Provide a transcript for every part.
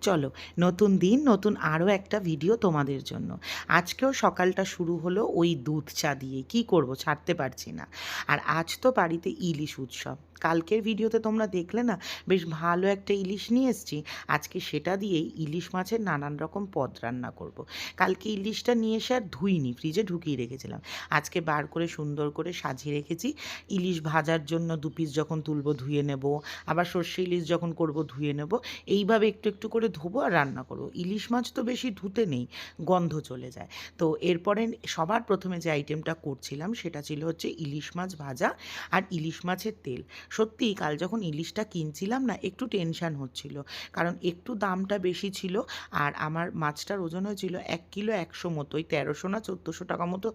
চলো, নতুন দিন, নতুন আরও একটা ভিডিও তোমাদের জন্য। আজকেও সকালটা শুরু হলো ওই দুধ চা দিয়ে। কি করব, ছাড়তে পারছি না। আর আজ তো বাড়িতে ইলিশ উৎসব। কালকের ভিডিওতে তোমরা দেখলে না, বেশ ভালো একটা ইলিশ নিয়ে এসেছি। আজকে সেটা দিয়েই ইলিশ মাছের নানান রকম পদ রান্না করব। কালকে ইলিশটা নিয়ে এসে আর ধুইনি, ফ্রিজে ঢুকিয়ে রেখেছিলাম। আজকে বার করে সুন্দর করে সাজিয়ে রেখেছি। ইলিশ ভাজার জন্য দু পিস যখন তুলবো ধুয়ে নেব, আবার সর্ষে ইলিশ যখন করব ধুয়ে নেব, এইভাবে একটু একটু করে ধোবো আর রান্না করব। ইলিশ মাছ তো বেশি ধুতে নেই, গন্ধ চলে যায়। তো এরপরে সবার প্রথমে যে আইটেমটা করছিলাম, সেটা ছিল হচ্ছে ইলিশ মাছ ভাজা আর ইলিশ মাছের তেল। সত্যি কাল যখন ইলিশটা কিনছিলাম না, একটু টেনশান হচ্ছিল। কারণ একটু দামটা বেশি ছিল আর আমার মাছটার ওজন হয়েছিল এক কিলো একশো মতো, ওই তেরোশো না চোদ্দোশো টাকা মতো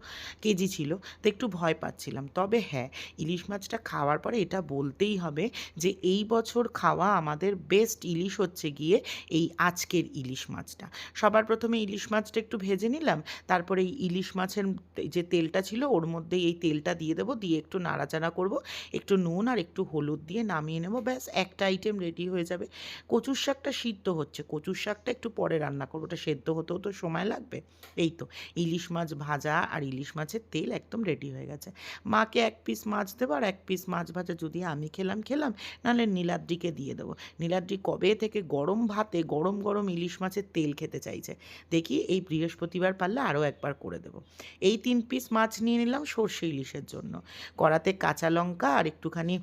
কেজি ছিল। তো একটু ভয় পাচ্ছিলাম। তবে হ্যাঁ ইলিশ মাছটা খাওয়ার পরে এটা বলতেই হবে যে, এই বছর খাওয়া আমাদের বেস্ট ইলিশ হচ্ছে গিয়ে এই আজকের ইলিশ মাছটা। সবার প্রথমে ইলিশ মাছটা একটু ভেজে নিলাম, তারপরে এই ইলিশ মাছের যে তেলটা ছিল, ওর মধ্যে এই তেলটা দিয়ে দেবো, দিয়ে একটু নাড়াচাড়া করব, একটু নুন আর একটু হলুদ দিয়ে নামিয়ে নেব। ব্যাস, একটা আইটেম রেডি হয়ে যাবে। কচুর শাকটা সিদ্ধ হচ্ছে। কচুর শাকটা একটু পরে রান্না করব। ওটা সেদ্ধ হতেও তো সময় লাগবে। এই তো, ইলিশ মাছ ভাজা আর ইলিশ মাছের তেল একদম রেডি হয়ে গেছে। মাকে এক পিস মাছ দেবো আর এক পিস মাছ ভাজা। যদি আমি খেলাম খেলাম, নাহলে নীলাদ্রিকে দিয়ে দেবো। নীলাদ্রি কবে থেকে গরম ভাতে গরম গরম ইলিশ মাছের তেল খেতে চাইছে? দেখি, এই বৃহস্পতিবার পারলে আরও একবার করে দেবো। এই তিন পিস মাছ নিয়ে নিলাম সর্ষে ইলিশের জন্য। কড়াতে কাঁচা লঙ্কা আর একটুখানি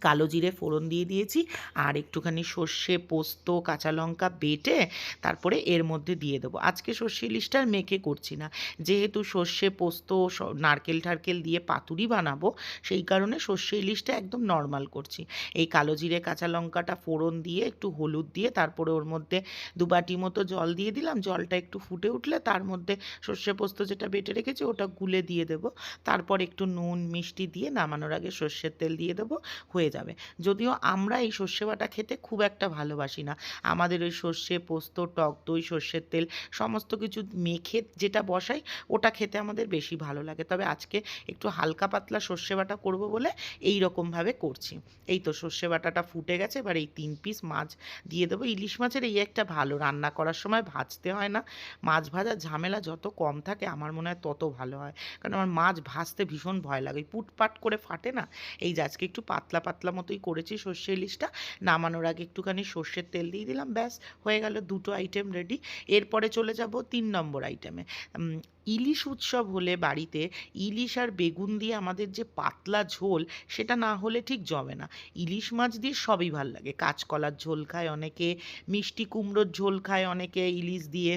কালো জিরে ফোড়ন দিয়ে দিয়েছি আর একটুখানি সর্ষে, পোস্ত, কাঁচা লঙ্কা বেটে তারপরে এর মধ্যে দিয়ে দেবো। আজকে সর্ষে ইলিশটা মেখে করছি না। যেহেতু সর্ষে, পোস্ত নারকেল, টারকেল দিয়ে পাতুরি বানাবো, সেই কারণে সর্ষে ইলিশটা একদম নর্মাল করছি। এই কালো জিরে, কাঁচা লঙ্কাটা ফোড়ন দিয়ে একটু হলুদ দিয়ে তারপরে ওর মধ্যে দু বাটি মতো জল দিয়ে দিলাম। জলটা একটু ফুটে উঠলে তার মধ্যে সর্ষে, পোস্ত যেটা বেটে রেখেছি ওটা গুলে দিয়ে দেবো। তারপর একটু নুন, মিষ্টি দিয়ে নামানোর আগে সর্ষের তেল দিয়ে দেবো। হয়ে যাবে। যদিও আমরা এই সর্ষে বাটা খেতে খুব একটা ভালোবাসি না। আমাদের ওই সর্ষে, পোস্ত, টক দই, সর্ষের তেল সমস্ত কিছু মেখে যেটা বসাই, ওটা খেতে আমাদের বেশি ভালো লাগে। তবে আজকে একটু হালকা পাতলা সর্ষে বাটা করব বলে এই রকমভাবে করছি। এই তো সর্ষে বাটাটা ফুটে গেছে, এবার এই তিন পিস মাছ দিয়ে দেবো। ইলিশ মাছের এই একটা ভালো, রান্না করার সময় ভাজতে হয় না। মাছ ভাজার ঝামেলা যত কম থাকে, আমার মনে হয় তত ভালো হয়। কারণ আমার মাছ ভাজতে ভীষণ ভয় লাগে। পুটপাট করে ফাটে না, এই যে আজকে একটু পাতলা পাতলা মতোই করেছি সর্ষে ইলিশটা। নামানোর আগে একটুখানি সর্ষের তেল দিয়ে দিলাম, ব্যাস, হয়ে গেল দুটো আইটেম রেডি এরপরে চলে যাব তিন নম্বর আইটেমে ইলিশ উৎসব হলে বাড়িতে ইলিশ আর বেগুন দিয়ে আমাদের যে পাতলা ঝোল, সেটা না হলে ঠিক জমে না। ইলিশ মাছ দিয়ে সবই ভালো লাগে। কাঁচকলার ঝোল খায় অনেকে, মিষ্টি কুমড়োর ঝোল খায় অনেকে ইলিশ দিয়ে।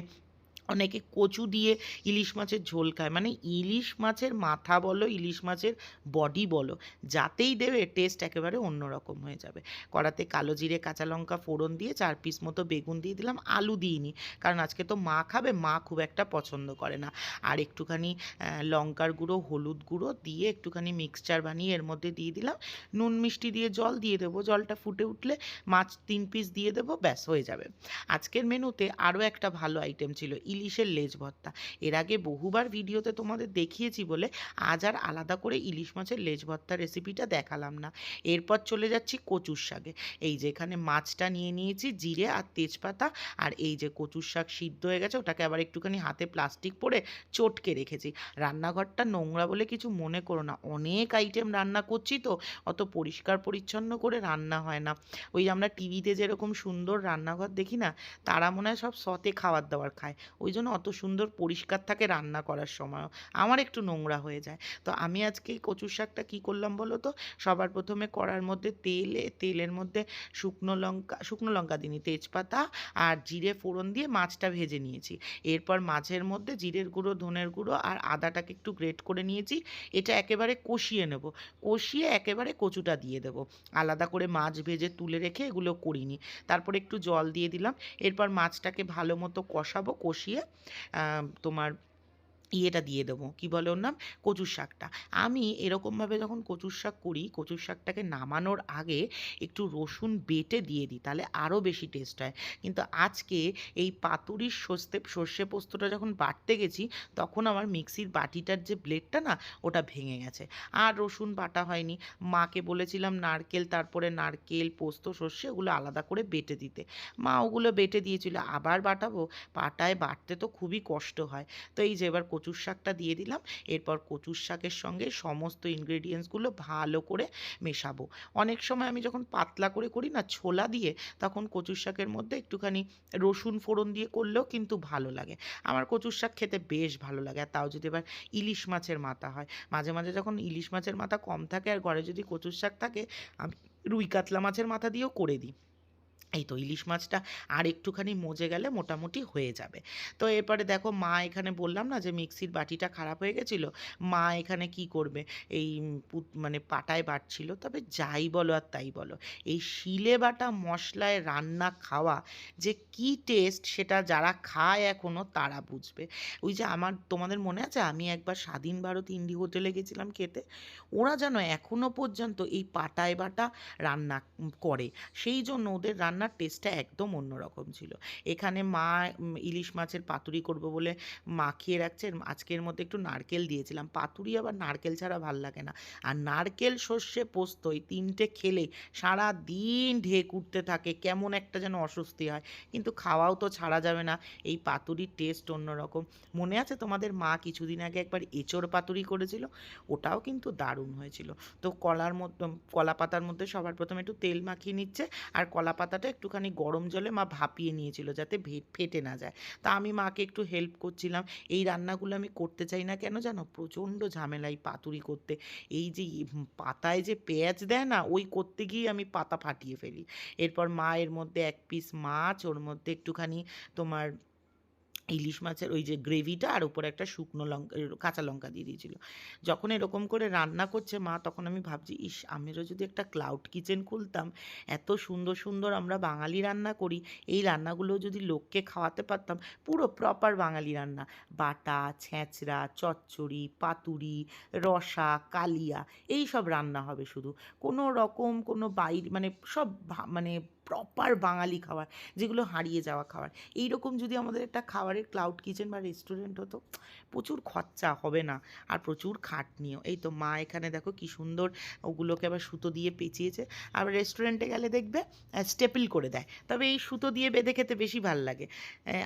অনেকে কচু দিয়ে ইলিশ মাছের ঝোল খায়। মানে ইলিশ মাছের মাথা বলো, ইলিশ মাছের বডি বলো, যাতেই দেবে টেস্ট একেবারে অন্যরকম হয়ে যাবে। কড়াতে কালো জিরে, কাঁচা লঙ্কা ফোড়ন দিয়ে চার পিস মতো বেগুন দিয়ে দিলাম, আলু দিইনি কারণ আজকে তো মা খাবে, মা খুব একটা পছন্দ করে না। আর একটুখানি লঙ্কার গুঁড়ো, হলুদ গুঁড়ো দিয়ে একটুখানি মিক্সচার বানিয়ে এর মধ্যে দিয়ে দিলাম। নুন মিষ্টি দিয়ে জল দিয়ে দেবো, জলটা ফুটে উঠলে মাছ তিন পিস দিয়ে দেবো, ব্যাস হয়ে যাবে। আজকের মেনুতে আরও একটা ভালো আইটেম ছিল ইলিশের লেজ ভর্তা। এর আগে বহুবার ভিডিওতে তোমাদের দেখিয়েছি বলে আজ আর আলাদা করে ইলিশ মাছের লেজ ভর্তার রেসিপিটা দেখালাম না। এরপর চলে যাচ্ছি কচুর শাকে। এই যে এখানে মাছটা নিয়ে নিয়েছি, জিরে আর তেজপাতা। আর এই যে কচুর শাক সিদ্ধ হয়ে গেছে, ওটাকে আবার একটুখানি হাতে প্লাস্টিক পরে চটকে রেখেছি। রান্নাঘরটা নোংরা বলে কিছু মনে করো না। অনেক আইটেম রান্না করছি তো, অত পরিষ্কার পরিচ্ছন্ন করে রান্না হয় না। ওই আমরা টিভিতে যেরকম সুন্দর রান্নাঘর দেখি না, তারা মনে হয় সব সতে খাবার দাবার খায়। ওই জন্য অত সুন্দর পরিষ্কার থাকে রান্না করার সময়ও। আমার একটু নোংরা হয়ে যায়। তো আমি আজকে কচুর শাকটা কী করলাম বলো তো? সবার প্রথমে কড়ার মধ্যে তেলে, তেলের মধ্যে শুকনো লঙ্কা শুকনো লঙ্কা দিইনি, তেজপাতা আর জিরে ফোড়ন দিয়ে মাছটা ভেজে নিয়েছি। এরপর মাছের মধ্যে জিরের গুঁড়ো, ধনের গুঁড়ো আর আদাটাকে একটু গ্রেট করে নিয়েছি। এটা একেবারে কষিয়ে নেব। কষিয়ে একেবারে কচুটা দিয়ে দেবো। আলাদা করে মাছ ভেজে তুলে রেখে এগুলো করিনি। তারপর একটু জল দিয়ে দিলাম। এরপর মাছটাকে ভালো মতো কষাবো, কষিয়ে আহ, তোমার ইয়েটা দিয়ে দেবো। কী বলে ওর নাম? কচুর শাকটা। আমি এরকমভাবে যখন কচুর শাক করি, কচুর শাকটাকে নামানোর আগে একটু রসুন বেটে দিয়ে দিই, তাহলে আরও বেশি টেস্ট হয়। কিন্তু আজকে এই পাতুরির সর্ষে সর্ষে পোস্তটা যখন বাটতে গেছি, তখন আমার মিক্সির বাটিটার যে ব্লেডটা না, ওটা ভেঙে গেছে। আর রসুন বাটা হয়নি। মাকে বলেছিলাম নারকেল, তারপরে নারকেল, পোস্ত, সর্ষে ওগুলো আলাদা করে বেটে দিতে। মা ওগুলো বেটে দিয়েছিল। আবার বাটাবো? পাটায় বাটতে তো খুবই কষ্ট হয়। তো এই যে এবার কচুর শাকটা দিয়ে দিলাম। এরপর কচুর শাকের সঙ্গে সমস্ত ইনগ্রেডিয়েন্টসগুলো ভালো করে মেশাবো। অনেক সময় আমি যখন পাতলা করে করি না, ছোলা দিয়ে, তখন কচুর শাকের মধ্যে একটুখানি রসুন ফোড়ন দিয়ে করলেও কিন্তু ভালো লাগে। আমার কচুর শাক খেতে বেশ ভালো লাগে। আর তাও যদি এবার ইলিশ মাছের মাথা হয়, মাঝে মাঝে যখন ইলিশ মাছের মাথা কম থাকে আর ঘরে যদি কচুর শাক থাকে, আমি রুই কাতলা মাছের মাথা দিয়েও করে দিই। এই তো ইলিশ মাছটা আর একটুখানি মজে গেলে মোটামুটি হয়ে যাবে। তো এরপরে দেখো মা এখানে বললাম না যে মিক্সির বাটিটা খারাপ হয়ে গেছিল? মা এখানে কি করবে? এই মানে পাটায় বাটছিল। তবে যাই বলো আর তাই বলো, এই শিলে বাটা মশলায় রান্না খাওয়া যে কি টেস্ট সেটা যারা খায় এখনও তারা বুঝবে। ওই যে আমার তোমাদের মনে আছে? আমি একবার স্বাধীন ভারত ইন্ডি হোটেলে গেছিলাম খেতে, ওরা যেন এখনও পর্যন্ত এই পাটায় বাটা রান্না করে। সেই জন্য ওদের রান্নার টেস্টটা একদম অন্যরকম ছিল। এখানে মা ইলিশ মাছের পাতুরি করব বলে মাখিয়ে রাখছে। আজকের মধ্যে একটু নারকেল দিয়েছিলাম। পাতুরি আবার নারকেল ছাড়া ভালো লাগে না। আর নারকেল, সর্ষে, পোস্ত এই তিনটে খেলে সারা দিন ঢেক উঠতে থাকে, কেমন একটা যেন অস্বস্তি হয়। কিন্তু খাওয়াও তো ছাড়া যাবে না। এই পাতুরির টেস্ট অন্যরকম। মনে আছে তোমাদের মা কিছুদিন আগে একবার এঁচোড় পাতুরি করেছিল? ওটাও কিন্তু দারুণ হয়েছিল। তো কলার মধ্যে কলা পাতার মধ্যে সবার প্রথমে একটু তেল মাখিয়ে নিচ্ছে। আর কলা পাতাটা একটুখানি গরম জলে মা ভাপিয়ে নিয়েছিল যাতে ফেটে না যায়। তা আমি মাকে একটু হেল্প করছিলাম। এই রান্নাগুলো আমি করতে চাই না কেন জানো? প্রচণ্ড ঝামেলা এই পাতুরি করতে। এই যে পাতায় যে পেঁয়াজ দেয় না, ওই করতে গিয়ে আমি পাতা ফাটিয়ে ফেলি। এরপর মা এর মধ্যে এক পিস মাছ, ওর মধ্যে একটুখানি তোমার ইলিশ মাছের ওই যে গ্রেভিটা আর উপরে একটা শুকনো লঙ্কা, কাঁচা লঙ্কা দিয়ে দিয়েছিল। যখন এরকম করে রান্না করছে মা, তখন আমি ভাবছি, ইস, আমিরও যদি একটা ক্লাউড কিচেন খুলতাম, এত সুন্দর সুন্দর আমরা বাঙালি রান্না করি, এই রান্নাগুলো যদি লোককে খাওয়াতে পারতাম, পুরো প্রপার বাঙালি রান্না। বাটা ছ্যাঁচড়া চচ্চড়ি, পাতুরি, রসা, কালিয়া, এই সব রান্না হবে শুধু। কোনো রকম কোনো বাইর মানে সব মানে প্রপার বাঙালি খাবার, যেগুলো হারিয়ে যাওয়া খাবার। এই রকম যদি আমাদের একটা খাবারের ক্লাউড কিচেন বা রেস্টুরেন্ট হতো, প্রচুর খরচা হবে না। আর প্রচুর খাটনিও। এই তো মা এখানে দেখো কি সুন্দর ওগুলোকে আবার সুতো দিয়ে পেঁচিয়েছে। আর রেস্টুরেন্টে গেলে দেখবে স্টেপল করে দেয়। তবে এই সুতো দিয়ে বেঁধে খেতে বেশি ভালো লাগে।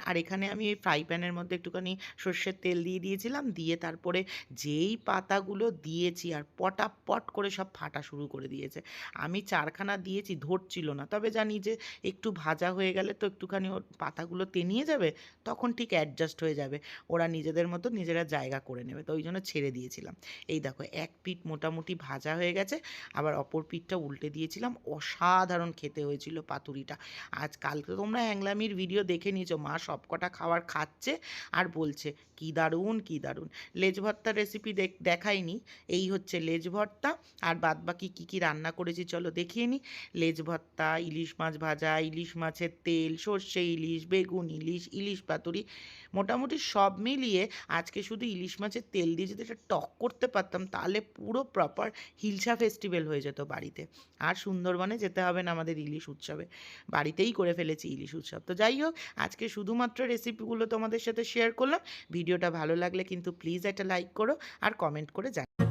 আর এখানে আমি ওই ফ্রাই প্যানের মধ্যে একটুখানি সর্ষের তেল দিয়ে দিয়েছিলাম। দিয়ে তারপরে যেই পাতাগুলো দিয়েছি আর পটাপট করে সব ফাটা শুরু করে দিয়েছে। আমি চারখানা দিয়েছি, ধরছিল না। তবে জানি যে একটু ভাজা হয়ে গেলে তো একটুখানি ওর পাতাগুলো তেনিয়ে যাবে, তখন ঠিক অ্যাডজাস্ট হয়ে যাবে। ওরা নিজেদের মতো নিজেরা জায়গা করে নেবে। তো ওই জন্য ছেড়ে দিয়েছিলাম। এই দেখো, এক পিঠ মোটামুটি ভাজা হয়ে গেছে, আবার অপর পিঠটা উল্টে দিয়েছিলাম। অসাধারণ খেতে হয়েছিল পাতুরিটা। আজ কালকে তোমরা অ্যাংলামির ভিডিও দেখে নিয়েছো। মা সবকটা খাবার খাচ্ছে আর বলছে, কি দারুণ কি দারুণ। লেজ ভর্তার রেসিপি দেখাইনি। এই হচ্ছে লেজ ভর্তা। আর বাদ বাকি কী কী রান্না করেছি চলো দেখিয়ে নিই লেজ ভর্তা, ইলিশ মাছ ভাজা, ইলিশ মাছের তেল, সর্ষে ইলিশ, বেগুন ইলিশ ইলিশ পাতুরি, মোটামুটি সব মিলিয়ে আজকে শুধু ইলিশ মাছের তেল দিয়ে যদি এটা টক করতে পারতাম, তাহলে পুরো প্রপার হিলসা ফেস্টিভ্যাল হয়ে যেত বাড়িতে। আর সুন্দরবনে যেতে হবে না আমাদের ইলিশ উৎসবে। বাড়িতেই করে ফেলেছি ইলিশ উৎসব। তো যাই হোক, আজকে শুধুমাত্র রেসিপিগুলো তোমাদের সাথে শেয়ার করলাম। ভিডিওটা ভালো লাগলে কিন্তু প্লিজ একটা লাইক করো আর কমেন্ট করে জানাও।